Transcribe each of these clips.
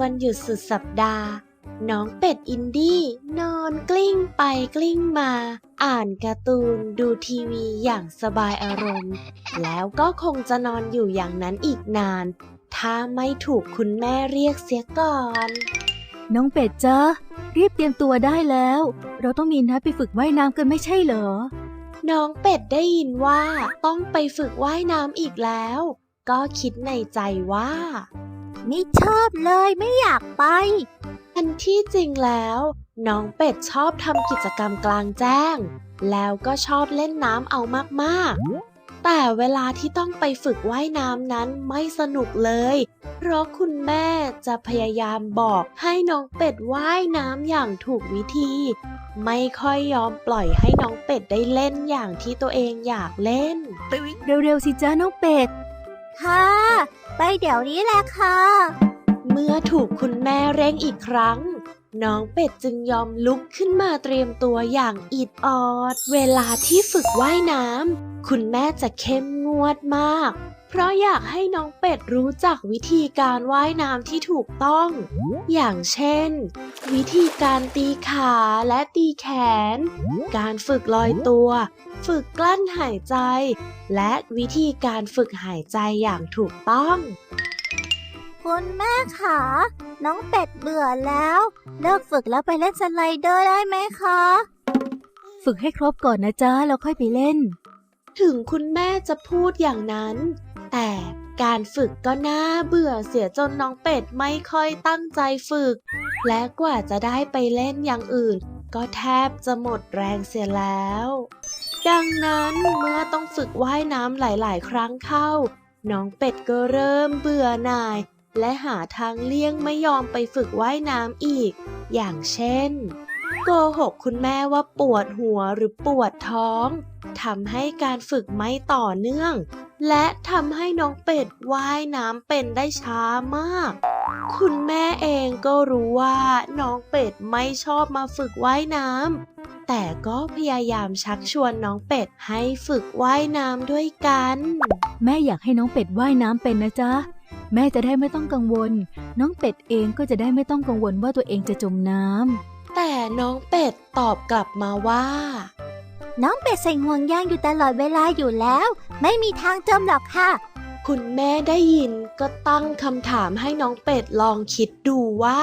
วันหยุดสุดสัปดาห์ น้องเป็ดอินดี้นอนกลิ้งไปกลิ้งมา อ่านการ์ตูนดูทีวีอย่างสบายอารมณ์ แล้วก็คงจะนอนอยู่อย่างนั้นอีกนาน ถ้าไม่ถูกคุณแม่เรียกเสียก่อน น้องเป็ดจ้ารีบเตรียมตัวได้แล้ว เราต้องมีนัดไปฝึกว่ายน้ำกันไม่ใช่เหรอ น้องเป็ดได้ยินว่าต้องไปฝึกว่ายน้ำอีกแล้ว ก็คิดในใจว่า ไม่ชอบเลยไม่อยากไป อันที่จริงแล้ว น้องเป็ดชอบทำกิจกรรมกลางแจ้ง แล้วก็ชอบเล่นน้ำเอามากๆ แต่เวลาที่ต้องไปฝึกว่ายน้ำนั้นไม่สนุกเลย เพราะคุณแม่จะพยายามบอกให้น้องเป็ดว่ายน้ำอย่างถูกวิธี ไม่ค่อยยอมปล่อยให้น้องเป็ดได้เล่นอย่างที่ตัวเองอยากเล่น เร็วๆสิจ้าน้องเป็ด ค่ะ ไปเดี๋ยวนี้แหละค่ะ เมื่อถูกคุณแม่เร่งอีกครั้ง น้องเป็ดจึงยอมลุกขึ้นมาเตรียมตัวอย่างอิดออด เวลาที่ฝึกว่ายน้ำคุณแม่จะเข้มงวดมาก เพราะอยากให้น้องเป็ดรู้จักวิธีการว่ายน้ำที่ถูกต้อง อย่างเช่น วิธีการตีขาและตีแขน การฝึกลอยตัว ฝึกกลั้นหายใจ และวิธีการฝึกหายใจอย่างถูกต้องคุณแม่ขาน้องเป็ดเบื่อแล้ว เลิกฝึกแล้วไปเล่นสไลเดอร์ได้ไหมคะ ฝึกให้ครบก่อนนะจ้าแล้วค่อยไปเล่น ถึงคุณแม่จะพูดอย่างนั้น แต่การฝึกก็น่าเบื่อเสียจนน้องเป็ดไม่ค่อยตั้งใจฝึก และกว่าจะได้ไปเล่นอย่างอื่น ก็แทบจะหมดแรงเสียแล้ว ดังนั้นเมื่อต้องฝึกว่ายน้ำหลาย ๆ ครั้งเข้า น้องเป็ดก็เริ่มเบื่อหน่าย และหาทางเลี่ยงไม่ยอมไปฝึกว่ายน้ำอีก อย่างเช่น โกหกคุณแม่ว่าปวดหัวหรือปวดท้องทำให้การฝึกไม่ต่อเนื่อง และทำให้น้องเป็ดว่ายน้ำเป็นได้ช้ามาก คุณแม่เองก็รู้ว่าน้องเป็ดไม่ชอบมาฝึกว่ายน้ำแต่ก็พยายามชักชวนน้องเป็ดให้ฝึกว่ายน้ำด้วยกัน แม่อยากให้น้องเป็ดว่ายน้ำเป็นนะจ๊ะแม่จะได้ไม่ต้องกังวล น้องเป็ดเองก็จะได้ไม่ต้องกังวลว่าตัวเองจะจมน้ำ แต่น้องเป็ดตอบกลับมาว่า น้องเป็ดใส่ห่วงยางอยู่ตลอดเวลาอยู่แล้ว ไม่มีทางจมหรอกค่ะ คุณแม่ได้ยินก็ตั้งคำถามให้น้องเป็ดลองคิดดูว่า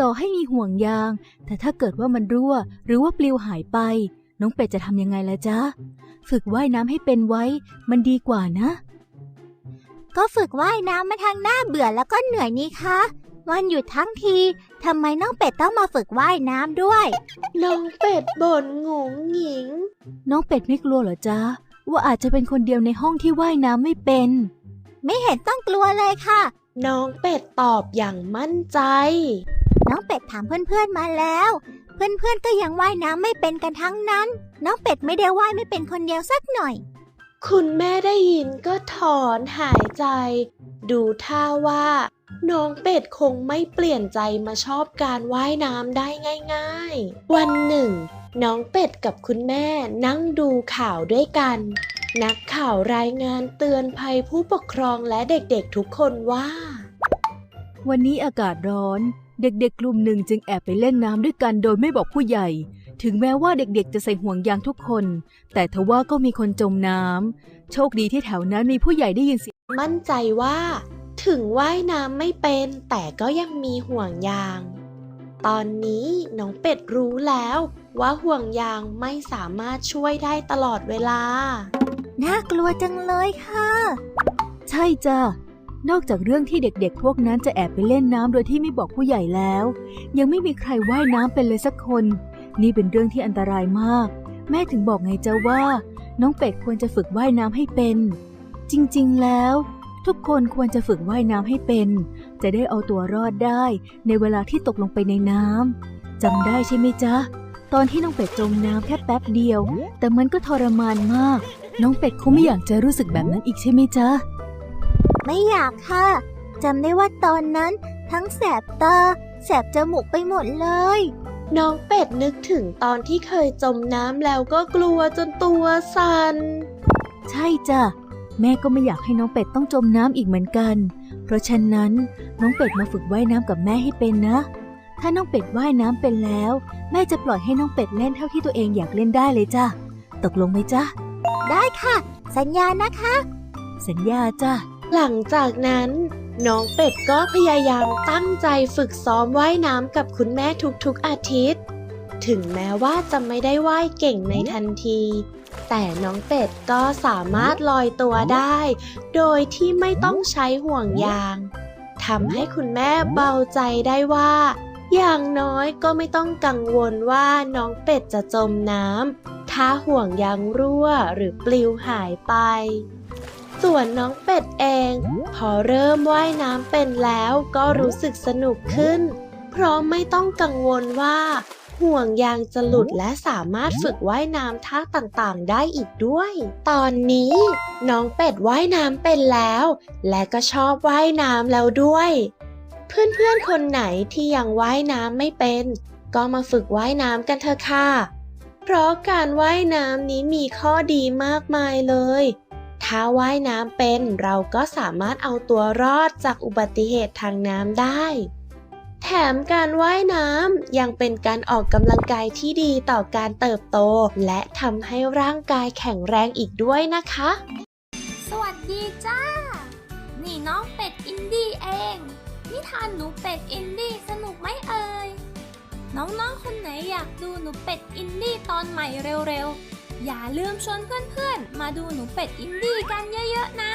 ต่อให้มีห่วงยาง แต่ถ้าเกิดว่ามันรั่ว หรือว่าปลิวหายไป น้องเป็ดจะทำยังไงล่ะจ๊ะ ฝึกว่ายน้ำให้เป็นไว้ มันดีกว่านะ ก็ฝึกว่ายน้ำมาทางหน้าเบื่อแล้วก็เหนื่อยนี่คะ วันหยุดทั้งทีทำไมน้องเป็ดต้องมาฝึกว่ายน้ำด้วย น้องเป็ดบ่นงงหงิง น้องเป็ดไม่กลัวเหรอจ๊ะ ว่าอาจจะเป็นคนเดียวในห้องที่ว่ายน้ำไม่เป็น ไม่เห็นต้องกลัวเลยค่ะ น้องเป็ดตอบอย่างมั่นใจ น้องเป็ดถามเพื่อนๆมาแล้ว เพื่อนๆก็ยังว่ายน้ำไม่เป็นกันทั้งนั้น น้องเป็ดไม่ได้ว่ายไม่เป็นคนเดียวสักหน่อยคุณแม่ได้ยินก็ถอนหายใจ ดูท่าว่า น้องเป็ดคงไม่เปลี่ยนใจมาชอบการว่ายน้ำได้ง่ายๆ วันหนึ่ง น้องเป็ดกับคุณแม่นั่งดูข่าวด้วยกัน นักข่าวรายงานเตือนภัยผู้ปกครองและเด็กๆทุกคนว่า วันนี้อากาศร้อน เด็กๆกลุ่มหนึ่งจึงแอบไปเล่นน้ำด้วยกันโดยไม่บอกผู้ใหญ่ ถึงแม้ว่าเด็กๆจะใส่ห่วงยางทุกคน แต่ทว่าก็มีคนจมน้ำโชคดีที่แถวนั้นมีผู้ใหญ่ได้ยินเสียงมั่นใจว่า ถึงว่ายน้ำไม่เป็นแต่ก็ยังมีห่วงยาง ตอนนี้น้องเป็ดรู้แล้วว่าห่วงยางไม่สามารถช่วยได้ตลอดเวลา น่ากลัวจังเลยค่ะ ใช่จ้ะ นอกจากเรื่องที่เด็กๆ พวกนั้นจะแอบไปเล่นน้ำโดยที่ไม่บอกผู้ใหญ่แล้ว ยังไม่มีใครว่ายน้ำเป็นเลยสักคน นี่เป็นเรื่องที่อันตรายมาก แม่ถึงบอกไงเจ้าว่า น้องเป็ดควรจะฝึกว่ายน้ำให้เป็น จริงๆ แล้ว ทุกคนควรจะฝึกว่ายน้ำให้เป็น จะได้เอาตัวรอดได้ในเวลาที่ตกลงไปในน้ำจำได้ใช่ไหมจ๊ะ ตอนที่น้องเป็ดจมน้ำแค่แป๊บเดียว แต่มันก็ทรมานมาก น้องเป็ดคงไม่อยากจะรู้สึกแบบนั้นอีกใช่ไหมจ๊ะ ไม่อยากค่ะจำได้ว่าตอนนั้นทั้งแสบตา แสบจมูกไปหมดเลย น้องเป็ดนึกถึงตอนที่เคยจมน้ำแล้วก็กลัวจนตัวสัน่นใช่จ้ะ แม่ก็ไม่อยากให้น้องเป็ดต้องจมน้ำอีกเหมือนกัน เพราะฉะนั้นน้องเป็ดมาฝึกว่ายน้ำกับแม่ให้เป็นนะ ถ้าน้องเป็ดว่ายน้ำเป็นแล้ว แม่จะปล่อยให้น้องเป็ดเล่นเท่าที่ตัวเองอยากเล่นได้เลยจ้ะ ตกลงไหมจ๊ะ ได้ค่ะ สัญญานะคะ สัญญาจ้ะ หลังจากนั้นน้องเป็ดก็พยายามตั้งใจฝึกซ้อมว่ายน้ำกับคุณแม่ทุกๆอาทิตย์ ถึงแม้ว่าจะไม่ได้ว่ายเก่งในทันที แต่น้องเป็ดก็สามารถลอยตัวได้ โดยที่ไม่ต้องใช้ห่วงยางทำให้คุณแม่เบาใจได้ว่า อย่างน้อยก็ไม่ต้องกังวลว่าน้องเป็ดจะจมน้ำถ้าห่วงยางรั่วหรือปลิวหายไป ส่วนน้องเป็ดเอง พอเริ่มว่ายน้ำเป็นแล้วก็รู้สึกสนุกขึ้น เพราะไม่ต้องกังวลว่า ห่วงยางจะหลุดและสามารถฝึกว่ายน้ำท่าต่างๆ ได้อีกด้วย ตอนนี้น้องเป็ดว่ายน้ำเป็นแล้ว และก็ชอบว่ายน้ำแล้วด้วย เพื่อนๆคนไหนที่ยังว่ายน้ำไม่เป็น ก็มาฝึกว่ายน้ำกันเถอะค่ะ เพราะการว่ายน้ำนี้มีข้อดีมากมายเลยถ้าว่ายน้ำเป็นเราก็สามารถเอาตัวรอดจากอุบัติเหตุทางน้ำได้ แถมการว่ายน้ำยังเป็นการออกกำลังกายที่ดีต่อการเติบโต และทำให้ร่างกายแข็งแรงอีกด้วยนะคะ สวัสดีจ้า นี่น้องเป็ดอินดี้เอง นิทานหนูเป็ดอินดี้สนุกไหมเอ่ย น้องๆคนไหนอยากดูหนูเป็ดอินดี้ตอนใหม่เร็วๆ อย่าลืมชวนเพื่อนๆ มาดูหนูเป็ดอินดี้กันเยอะๆนะ